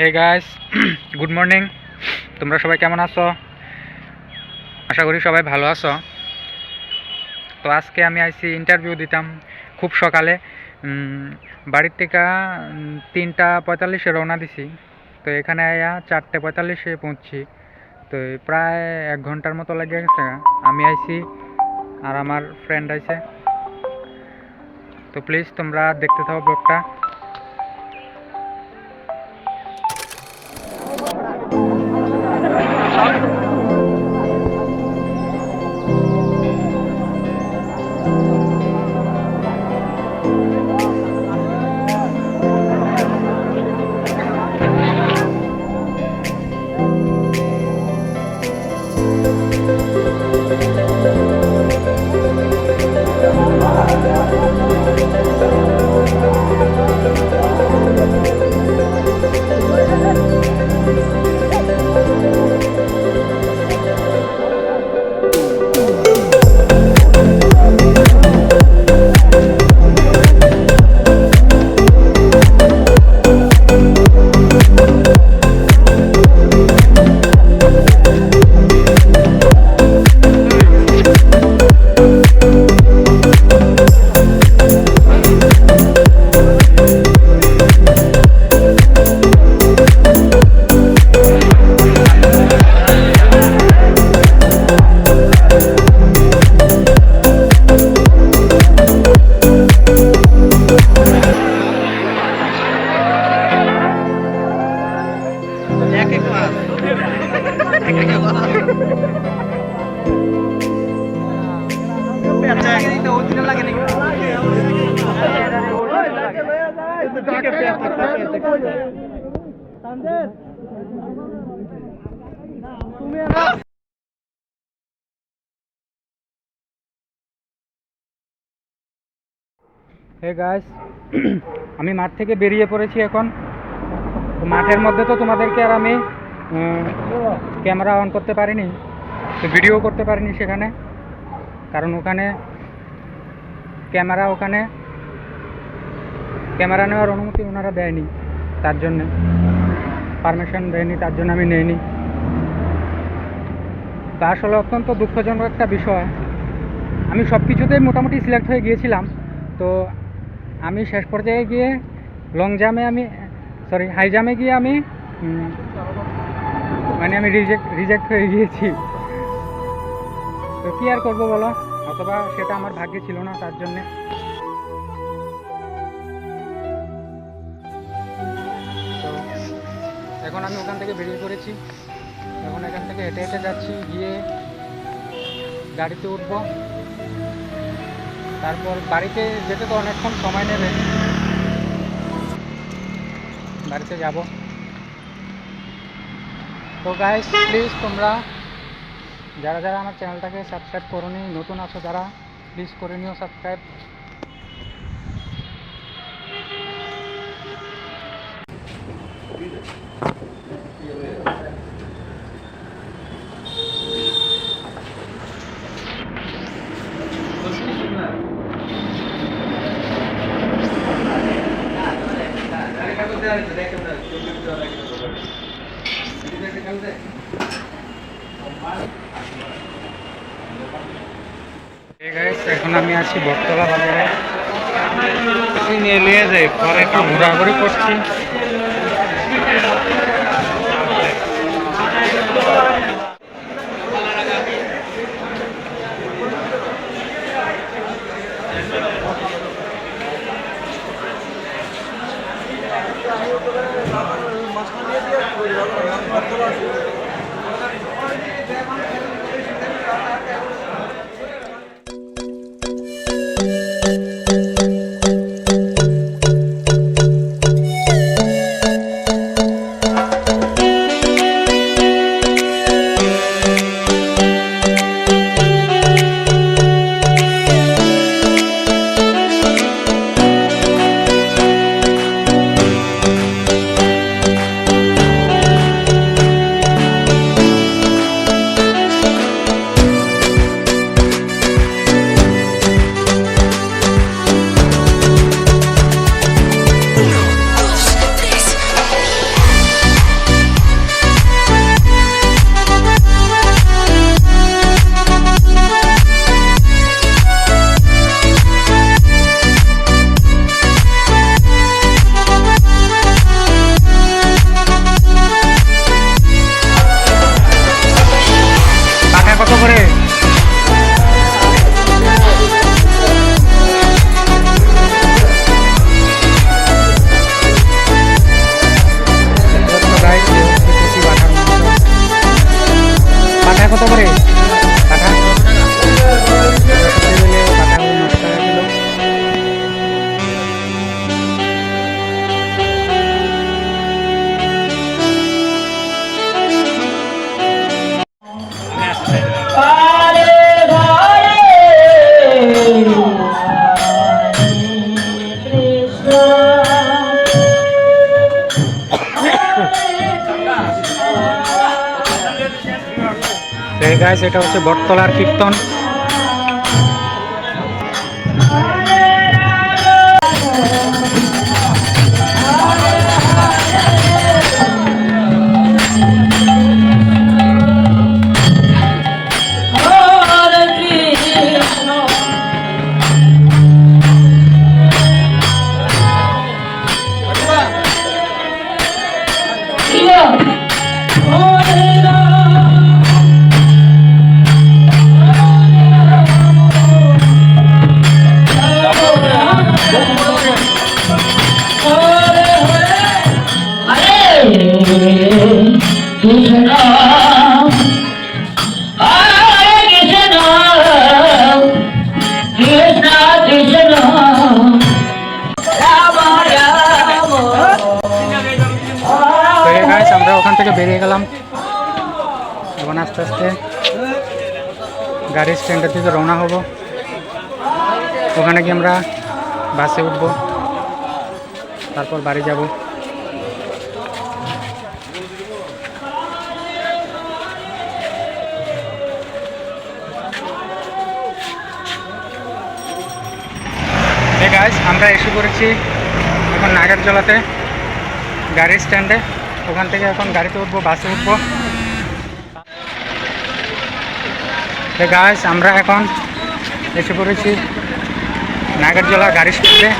Hey guys good morning তোমরা সবাই কেমন আছো? আশা করি সবাই ভালো আছো। তো আজকে আমি আইসি ইন্টারভিউ দিতাম খুব সকালে। বাড়ির থেকে তিনটা পঁয়তাল্লিশে রওনা দিছি। তো এখানে আয়া চারটে পঁয়তাল্লিশে পৌঁছছি তো প্রায় এক ঘণ্টার মতো লাগে গেছে। আমি আইছি আর আমার ফ্রেন্ড আইছে। তো প্লিজ তোমরা দেখতে থাকো ব্লগটা হে গাইস আমি মাঠ থেকে বেরিয়ে পড়েছি এখন। মাঠের মধ্যে তো তোমাদেরকে আর আমি ক্যামেরা অন করতে পারিনি ভিডিও করতে পারিনি সেখানে। কারণ ওখানে ক্যামেরা ওখানে, ক্যামেরা নেওয়ার অনুমতি ওনারা দেয়নি তার জন্যে। পারমিশন দেয়নি, তার জন্য আমি নেইনি। তা আসলে অত্যন্ত দুঃখজনক একটা বিষয়। আমি সব কিছুতেই মোটামুটি সিলেক্ট হয়ে গিয়েছিলাম। তো আমি শেষ পর্যায়ে গিয়ে লং জামে আমি সরি হাই জামে গিয়ে আমি মানে আমি রিজেক্ট রিজেক্ট হয়ে গিয়েছি। তো কী আর করব বলো? অথবা সেটা আমার ভাগ্যে ছিল না, তার জন্যে। তো এখন আমি ওখান থেকে বেরিয়ে পড়েছি। এখন এখান থেকে হেঁটে হেঁটে যাচ্ছি, গিয়ে গাড়িতে উঠবো। তারপর বাড়িতে যেতে তো অনেকক্ষণ সময় নেবে। বাড়িতে যাব। তো গাইস প্লিজ তোমরা যারা যারা আমার চ্যানেলটাকে সাবস্ক্রাইব করোনি নতুন আছো যারা প্লিজ করে নিও সাবস্ক্রাইব এখন আমি আছি বটতলা বাজারে। নিয়ে নিয়ে যাই পরে একটু ঘোরাঘুরি করছি। গাইস এটা হচ্ছে বটতলার কীর্তন। এই গাইস আমরা ওখান থেকে বেরিয়ে গেলাম। এখন আস্তে আস্তে গাড়ির স্ট্যান্ডের দিকে রওনা হব। ওখানে গিয়ে আমরা বাসে উঠব। তারপর বাড়ি যাব। আমরা এসে পড়েছি এখন নাগরজলাতে, গাড়ির স্ট্যান্ডে ওখান থেকে এখন গাড়িতে উঠবো, বাসে উঠবো। গাছ আমরা এখন এসে পড়েছি নাগরজলা গাড়ি স্ট্যান্ডে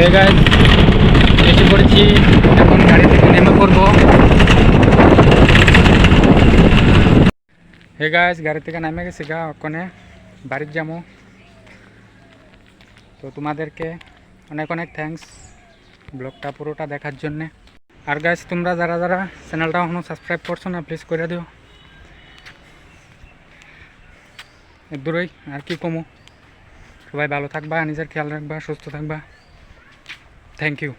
তো গাইজ এসে পড়েছি। এখন গাড়ি থেকে নেমে পড়ব। হে গাইজ গাড়ি থেকে নেমে গেছি গা, ওখানে বাড়ির যাব তো তোমাদেরকে অনেক অনেক থ্যাঙ্কস ব্লগটা পুরোটা দেখার জন্যে। আর গাইজ তোমরা যারা যারা চ্যানেলটা এখনও সাবস্ক্রাইব করছ না প্লিজ করে দিও। দূরই আর কি কমো। সবাই ভালো থাকবা, নিজের খেয়াল রাখবা, সুস্থ থাকবা। Thank you